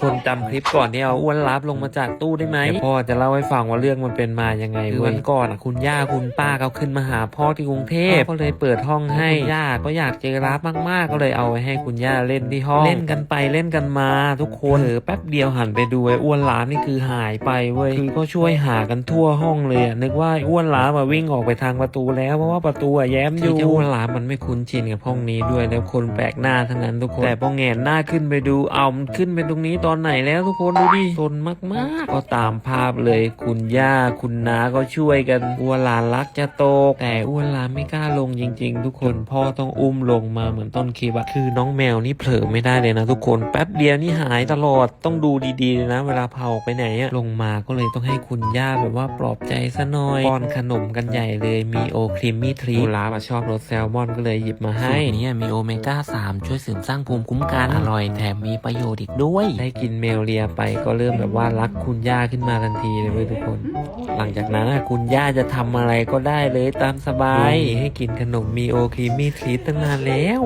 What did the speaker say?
คนจำคลิปก่อนที่เอาอ้วนรับลงมาจากตู้ได้ไหมเดี๋ยวพ่อจะเล่าให้ฟังว่าเรื่องมันเป็นมายังไงคือวันก่อนอะคุณย่าคุณป้าเขาขึ้นมาหาพ่อที่กรุงเทพก็เลยเปิดห้องให้ย่าก็อยากเจอรับมาก ๆ ก็เลยเอาไว้ให้คุณย่าเล่นที่ห้อง เล่นกันไปเล่นกันมา ทุกคนเออแป๊บเดียวหันไปดูไอ้อ้วนล้ามนี่คือหายไปเว้ยคือก็ช่วยหากันทั่วห้องเลยอะนึกว่าไอ้อ้วนล้ามาวิ่งออกไปทางประตูแล้วเพราะว่าประตูอะแย้มอยู่ที่เจ้าอ้วนล้ามันไม่คุ้นชินกับห้องนี้ด้วยแล้วคนแปลกหน้าทั้งนั้นทุกคนแต่พอแงนหน้าขึ้นไปดูเอามันขึ้นไปตรงนี้ตอนไหนแล้วทุกคนดูดิสนมากๆ ก็ตามภาพเลยคุณย่าคุณน้าก็ช่วยกันอ้วนหลานรักจะโตกแต่อ้วนหลานไม่กล้าลงจริง ๆ ทุกคนพ่อต้องอุ้มลงมาเหมือนต้นคลิปอะคือน้องแมวนี่เผลอไม่ได้เลยนะทุกคนแป๊บเดียวนี่หายตลอดต้องดูดีๆเลยนะ เวลาพาไปไหนอะลงมาก็เลยต้องให้คุณย่าแบบว่าปลอบใจซะหน่อยป้อนขนมกันใหญ่เลยมีโอครีมมี่ทรีลาบชอบรสแซลมอนก็เลยหยิบมาให้นี่มีโอเมก้า3ช่วยเสริมสร้างภูมิคุ้มกันอร่อยแถมมีประโยชน์อีกด้วย ได้กินเมลเลียไปก็เริ่มแบบว่ารักคุณย่าขึ้นมาทันทีเลยเว้ยทุกคน หลังจากนั้นอะคุณย่าจะทำอะไรก็ได้เลยตามสบาย ให้กินขนมมีโอครีมมี่ทรีตั้งนานแล้ว